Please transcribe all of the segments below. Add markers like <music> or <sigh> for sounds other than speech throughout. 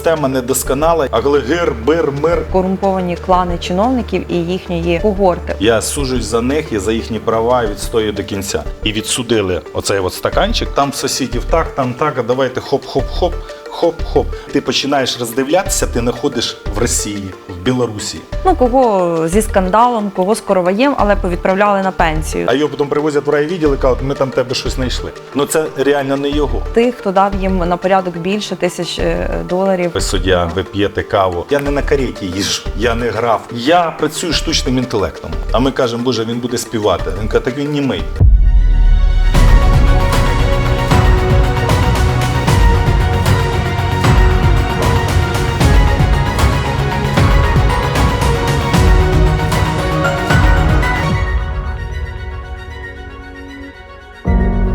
система недосконала, а коли гир, бир, мир. корумповані клани чиновників і їхньої когорти. Я сужусь за них і за їхні права і відстоюю до кінця. І відсудили оцей от стаканчик. Там в сусідів так, там так, а давайте хоп-хоп-хоп, хоп-хоп. Ти починаєш роздивлятися, ти знаходиш в Росії, в Білорусі. Ну кого зі скандалом, кого з короваєм, але повідправляли на пенсію. А його потім привозять в райвідділ і кажуть, ми там тебе щось знайшли. Ну це реально не його. Тих, хто дав їм на порядок більше тисяч е, доларів. Ви суддя, ви п'єте каву. Я не на кареті їжджу, я не грав. Я працюю штучним інтелектом. А ми кажемо, боже, він буде співати. Він каже, так він німий.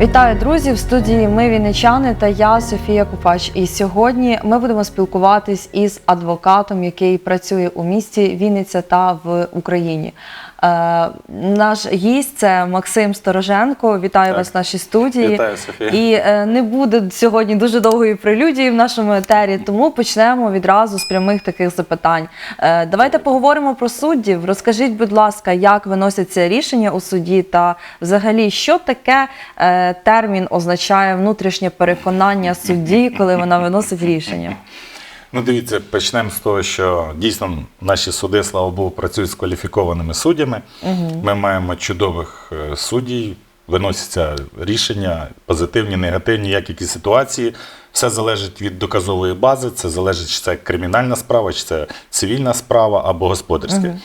Вітаю, друзі! В студії ми вінничани та я Софія Купач. І сьогодні ми будемо спілкуватись із адвокатом, який працює у місті Вінниця та в Україні. Е, наш гість це Максим Стороженко. Вітаю Так. вас в нашій студії. Вітаю, Софія. І е, не буде сьогодні дуже довгої прелюдії в нашому етері, тому почнемо відразу з прямих таких запитань. Е, давайте поговоримо про суддів. Розкажіть, будь ласка, як виносяться рішення у суді, та взагалі, що таке е, термін означає внутрішнє переконання судді, коли вона виносить рішення? Ну, дивіться, почнемо з того, що дійсно наші суди, слава Богу, працюють з кваліфікованими суддями. Ми маємо чудових е, суддів, виносяться рішення, позитивні, негативні, як які ситуації. Все залежить від доказової бази, це залежить, чи це кримінальна справа, чи це цивільна справа або господарська.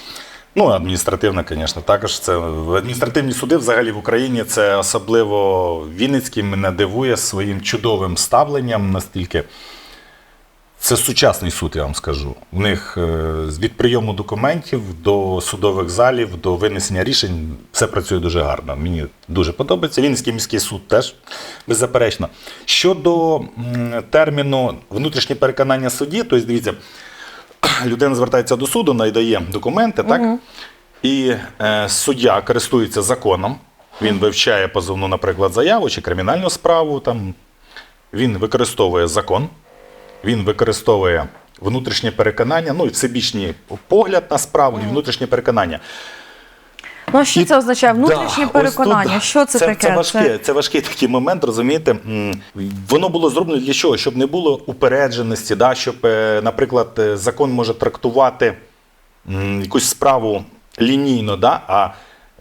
Ну, адміністративна, звісно, також це адміністративні суди взагалі в Україні це особливо Вінницький мене дивує своїм чудовим ставленням настільки. Це сучасний суд, я вам скажу. У них е, від прийому документів до судових залів, до винесення рішень все працює дуже гарно. Мені дуже подобається. Вінницький міський суд теж беззаперечно. Щодо терміну внутрішнє переконання судді, тобто дивіться, <clears throat> людина звертається до суду, надає документи, так? І е, суддя користується законом. Він вивчає позовну, наприклад, заяву чи кримінальну справу. Там. Він використовує закон, він використовує внутрішнє переконання, ну і всебічний погляд на справу і внутрішнє переконання. Ну а що це означає? Внутрішнє Да, переконання. тут, Що це, це таке? Це, важке, це важкий такий момент, розумієте? Воно було зроблено для чого? Щоб не було упередженості, да? щоб, е, наприклад, е, закон може трактувати якусь справу лінійно, да? а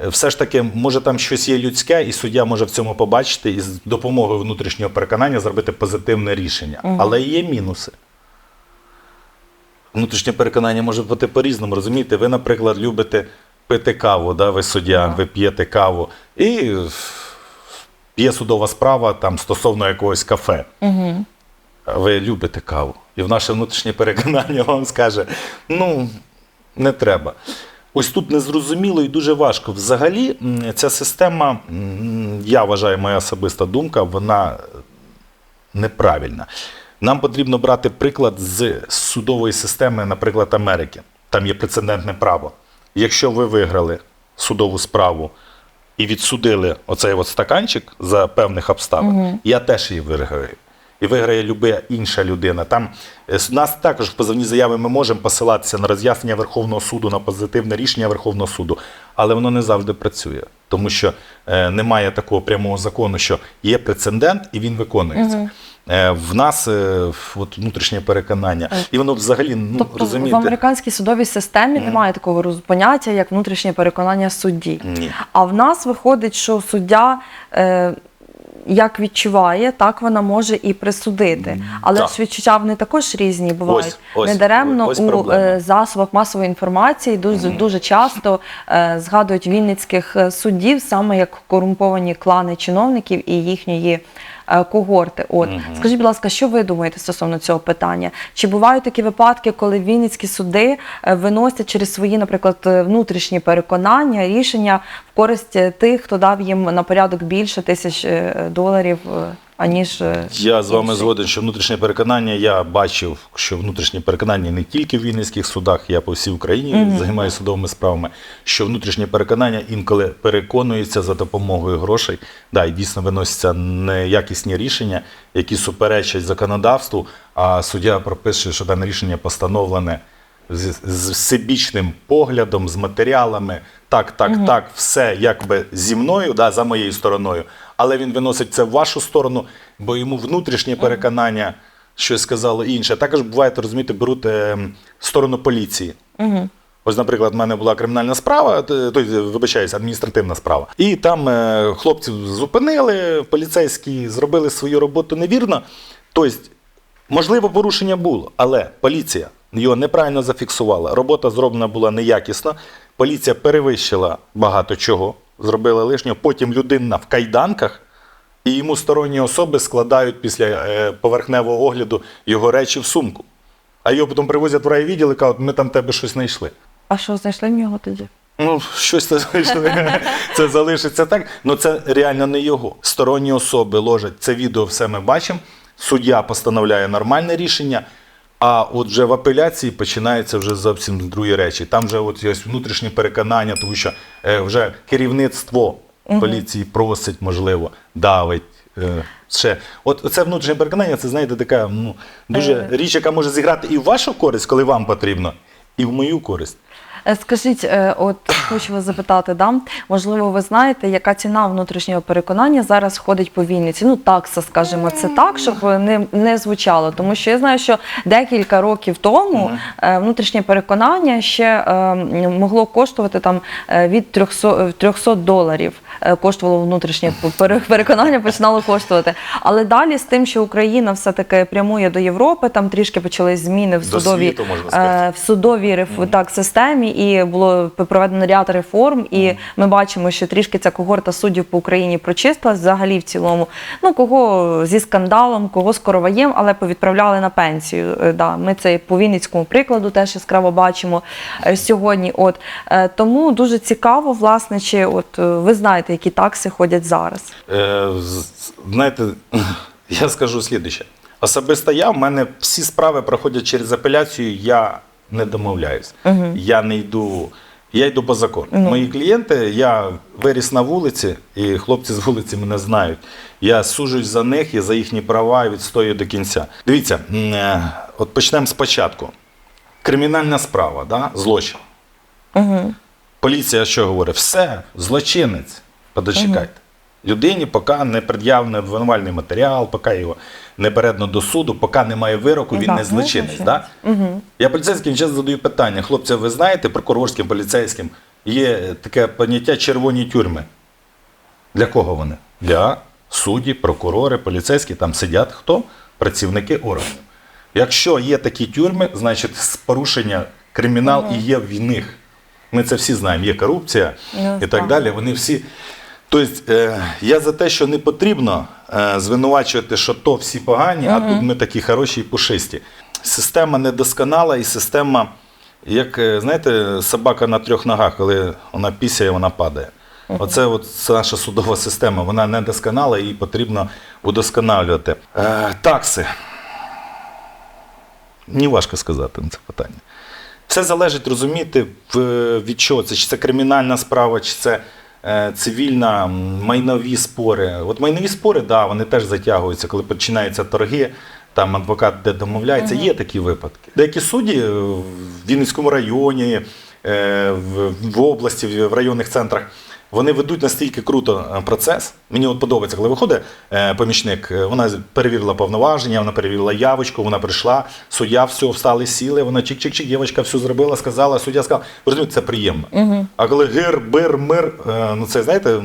все ж таки, може там щось є людське, і суддя може в цьому побачити і з допомогою внутрішнього переконання зробити позитивне рішення. Але є мінуси. Внутрішнє переконання може бути по-різному. Розумієте, ви, наприклад, любите пити каву, да? ви суддя, ви п'єте каву, і є судова справа там, стосовно якогось кафе. Угу. Ви любите каву. І в наше внутрішнє переконання вам скаже: ну, не треба. Ось тут незрозуміло і дуже важко. Взагалі, ця система, я вважаю, моя особиста думка, вона неправильна. Нам потрібно брати приклад з судової системи, наприклад, Америки. Там є прецедентне право. Якщо ви виграли судову справу і відсудили оцей от стаканчик за певних обставин, я теж її виграю. І виграє люба інша людина. Там е, нас також в позовній заяві ми можемо посилатися на роз'яснення Верховного суду, на позитивне рішення Верховного суду, але воно не завжди працює, тому що е, немає такого прямого закону, що є прецедент і він виконується. Е, в нас от, внутрішнє переконання, і воно взагалі ну, Тобто розумієте. в американській судовій системі немає такого поняття, як внутрішнє переконання судді. Ні. А в нас виходить, що суддя. Е, як відчуває, так вона може і присудити. Але Так. ж відчуття вони також різні бувають. Ось, ось, Недаремно ось у е, засобах масової інформації дуже, дуже часто е, згадують вінницьких е, суддів саме як корумповані клани чиновників і їхньої когорти. От скажіть, будь ласка, що ви думаєте стосовно цього питання? Чи бувають такі випадки, коли вінницькі суди е, виносять через свої, наприклад, е, внутрішні переконання рішення в користь е, тих, хто дав їм на порядок більше тисяч е, доларів? Аніж е, Я з вами згоден, що внутрішнє переконання, я бачив, що внутрішнє переконання не тільки в Вінницьких судах, я по всій Україні займаюся судовими справами, що внутрішнє переконання інколи переконується за допомогою грошей. Да, і дійсно виносяться неякісні рішення, які суперечать законодавству, а суддя пропише, що дане рішення постановлене з, з всебічним поглядом, з матеріалами. Так, так, так, все якби зі мною, да, за моєю стороною, але він виносить це в вашу сторону, бо йому внутрішнє переконання щось сказало інше. Також буває, розумієте, беруть е, сторону поліції. Ось, наприклад, в мене була кримінальна справа, тобто, вибачаюсь, адміністративна справа. І там е, хлопців зупинили, поліцейські зробили свою роботу невірно. Тобто, можливо, порушення було, але поліція його неправильно зафіксувала. Робота зроблена була неякісно. Поліція перевищила багато чого, зробила лишнього. Потім людина в кайданках. І йому сторонні особи складають після е, поверхневого огляду його речі в сумку. А його потім привозять в райвідділ і кажуть, ми там тебе щось знайшли. А що знайшли в нього тоді? Ну, щось це знайшли. Це залишиться так. Ну це реально не його. Сторонні особи ложать це відео, все ми бачимо. Суддя постановляє нормальне рішення. А от вже в апеляції починається вже зовсім другі речі. Там вже от є внутрішні переконання, тому що е, вже керівництво поліції просить, можливо, давить. е, Ще. От це внутрішнє переконання, це знаєте, така ну, дуже Е. річ, яка може зіграти і в вашу користь, коли вам потрібно, і в мою користь. Е, Скажіть, е, от хочу вас запитати, да? можливо, ви знаєте, яка ціна внутрішнього переконання зараз ходить по Вінниці? Ну, такса, скажімо, це так, щоб не, не звучало. Тому що я знаю, що декілька років тому е, внутрішнє переконання ще е, могло коштувати там від 300, 300 доларів. Коштувало внутрішнє пере- переконання, починало коштувати. Але далі з тим, що Україна все-таки прямує до Європи, там трішки почались зміни в До судовій світу, е, в судовій реф- так, системі, і було проведено ряд реформ. І ми бачимо, що трішки ця когорта суддів по Україні прочистилась взагалі в цілому. Ну кого зі скандалом, кого з короваєм, але повідправляли на пенсію. Е, Да, ми це по Вінницькому прикладу теж яскраво бачимо е, сьогодні. От е, тому дуже цікаво, власне, чи от ви знаєте, які такси ходять зараз. Е, знаєте, <clears throat> я скажу слідуще. Особисто я, в мене всі справи проходять через апеляцію, я не домовляюсь. Я не йду. Я йду по закону. Мої клієнти, я виріс на вулиці, і хлопці з вулиці мене знають. Я сужусь за них і за їхні права і відстоюю до кінця. Дивіться, е, от почнемо спочатку. Кримінальна справа, да? злочин. Поліція що говорить? Все, злочинець. Подочекайте. Людині, поки не пред'явлений обвинувальний матеріал, поки його не передано до суду, поки немає вироку, він Так, не ну, злочинець. злочинець. Да? Я поліцейським часто задаю питання. Хлопці, ви знаєте, прокурорським, поліцейським, є таке поняття червоні тюрми. Для кого вони? Для судді, прокурори, поліцейські, там сидять хто? Працівники органів. Якщо є такі тюрми, значить порушення кримінал і є в них. Ми це всі знаємо. Є корупція Ну, і так так. далі. Вони всі. Тобто, е, я за те, що не потрібно е, звинувачувати, що то всі погані, а тут ми такі хороші і пушисті. Система недосконала і система, як е, знаєте, собака на трьох ногах, коли вона пісяє, вона падає. Оце от наша судова система, вона недосконала і її потрібно удосконалювати. Е, такси. Мені важко сказати на це питання. Все залежить розуміти, від чого це. Чи це кримінальна справа, чи це цивільна, майнові спори. От майнові спори, да, вони теж затягуються, коли починаються торги, там адвокат де домовляється, є такі випадки. Деякі судді е, в Вінницькому районі, е, в, області, в районних центрах. Вони ведуть настільки круто е, процес. Мені от подобається, коли виходить е, помічник, е, вона перевірила повноваження, вона перевірила явочку, вона прийшла, суддя все, встали, сіли, вона чик-чик-чик, дівчинка все зробила, сказала, суддя сказала. Розумієте, це приємно. А коли гир, бир, мир, ну це знаєте,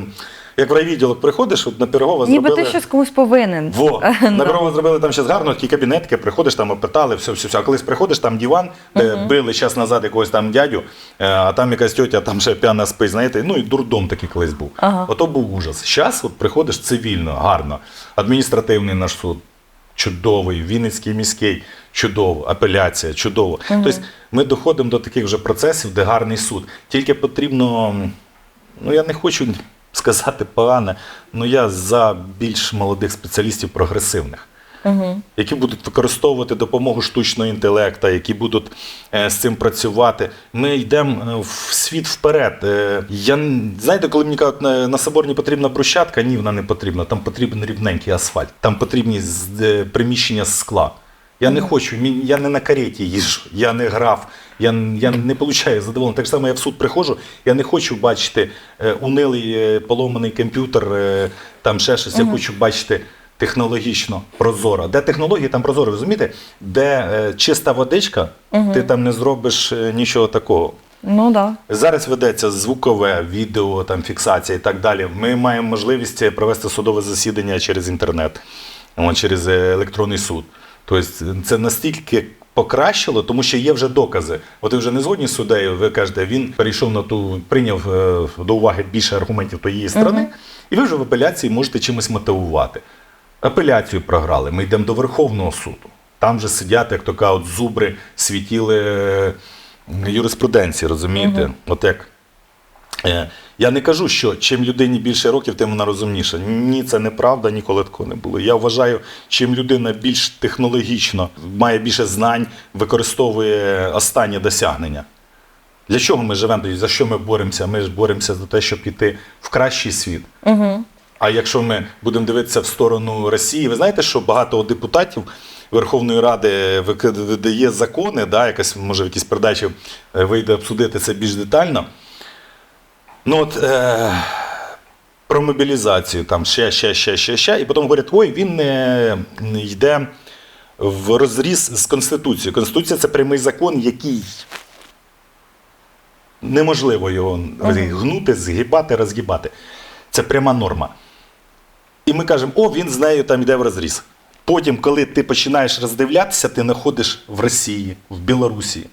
як в райвідділок приходиш, от на Пирогова Ніби зробили. ти щось комусь повинен. Во, <laughs> на Пирогова зробили там щось гарно, такі кабінетики, приходиш там, опитали, все, все, все. А колись приходиш, там диван, де били час назад якогось там дядю, е, а там якась тьотя там ще п'яна спить, знаєте, ну і дурдом такий колись був. Ага. Ото був ужас. Зараз от приходиш цивільно, гарно. Адміністративний наш суд. Чудовий, Вінницький міський, чудово, апеляція, чудово. Тобто ми доходимо до таких вже процесів, де гарний суд. Тільки потрібно, ну я не хочу сказати погане, ну я за більш молодих спеціалістів прогресивних. Угу. Які будуть використовувати допомогу штучного інтелекту, які будуть е, з цим працювати. Ми йдемо е, в світ вперед. Е, я знаєте, коли мені кажуть, на, на соборні потрібна брусчатка, ні, вона не потрібна. Там потрібен рівненький асфальт, там потрібні з- е, приміщення з скла. Я не хочу, я не на кареті їжджу, я не грав, я, я не получаю задоволення. Так само я в суд приходжу, я не хочу бачити е, унилий е, поломаний комп'ютер, е, там ще щось. Я хочу бачити технологічно прозоро. Де технології, там прозоро, розумієте? Де е, чиста водичка, ти там не зробиш е, нічого такого. Ну да. Зараз ведеться звукове, відео, там, фіксація і так далі. Ми маємо можливість провести судове засідання через інтернет, о, через е, електронний суд. Тобто це настільки покращило, тому що є вже докази. От ви вже не згодні з суддею, ви кажете, він перейшов на ту, прийняв е, до уваги більше аргументів тієї сторони, і ви вже в апеляції можете чимось мотивувати. Апеляцію програли, ми йдемо до Верховного суду. Там же сидять, як то кажуть, зубри світіли е, юриспруденції, розумієте? От як. Е, Я не кажу, що чим людині більше років, тим вона розумніша. Ні, це неправда, ніколи такого не було. Я вважаю, чим людина більш технологічно має більше знань, використовує останні досягнення. Для чого ми живемо? За що ми боремося? Ми ж боремося за те, щоб піти в кращий світ. Угу. А якщо ми будемо дивитися в сторону Росії, ви знаєте, що багато депутатів Верховної Ради видає закони, да, якась, може, в якійсь передачі е, вийде обсудити це більш детально. Ну от е, про мобілізацію, там ще, ще, ще, ще, ще. І потім говорять, ой, він не, не йде в розріз з Конституцією. Конституція це прямий закон, який неможливо його гнути, згибати, розгибати. Це пряма норма. І ми кажемо, о, він з нею там йде в розріз. Потім, коли ти починаєш роздивлятися, ти знаходиш в Росії, в Білорусі.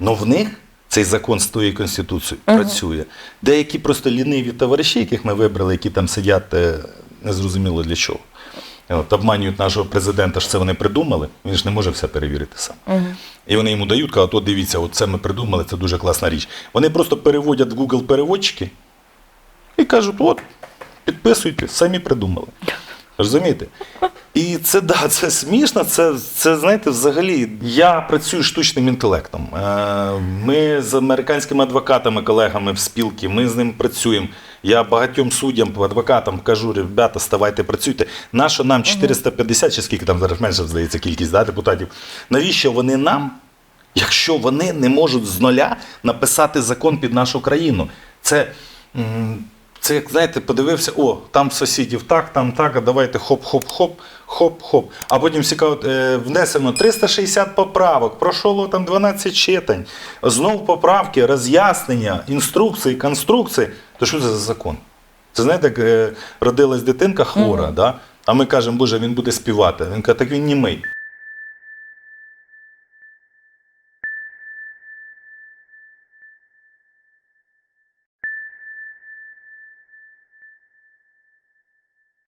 Ну в них цей закон з тої Конституцією працює. Деякі просто ліниві товариші, яких ми вибрали, які там сидять е, незрозуміло для чого. От, обманюють нашого президента, що це вони придумали, він ж не може все перевірити сам. І вони йому дають, кажуть, от дивіться, от це ми придумали, це дуже класна річ. Вони просто переводять в Google переводчики і кажуть, от, підписуйте, самі придумали. Розумієте? І це да, це смішно. Це, це знаєте, взагалі. Я працюю штучним інтелектом. Е, Ми з американськими адвокатами, колегами в спілці, ми з ним працюємо. Я багатьом суддям, адвокатам кажу, ребята, ставайте, працюйте. Нащо нам 450, чи скільки там зараз менше здається кількість да, депутатів? Навіщо вони нам, якщо вони не можуть з нуля написати закон під нашу країну? Це. Це як знаєте, подивився, о, там сусідів так, там так, а давайте хоп-хоп-хоп, хоп-хоп. А потім цікаво, е, внесено 360 поправок, пройшло там 12 читань. Знов поправки, роз'яснення, інструкції, конструкції. То що це за закон? Це знаєте, як е, родилась дитинка хвора, да? а ми кажемо, боже, він буде співати. Він каже, так він німий.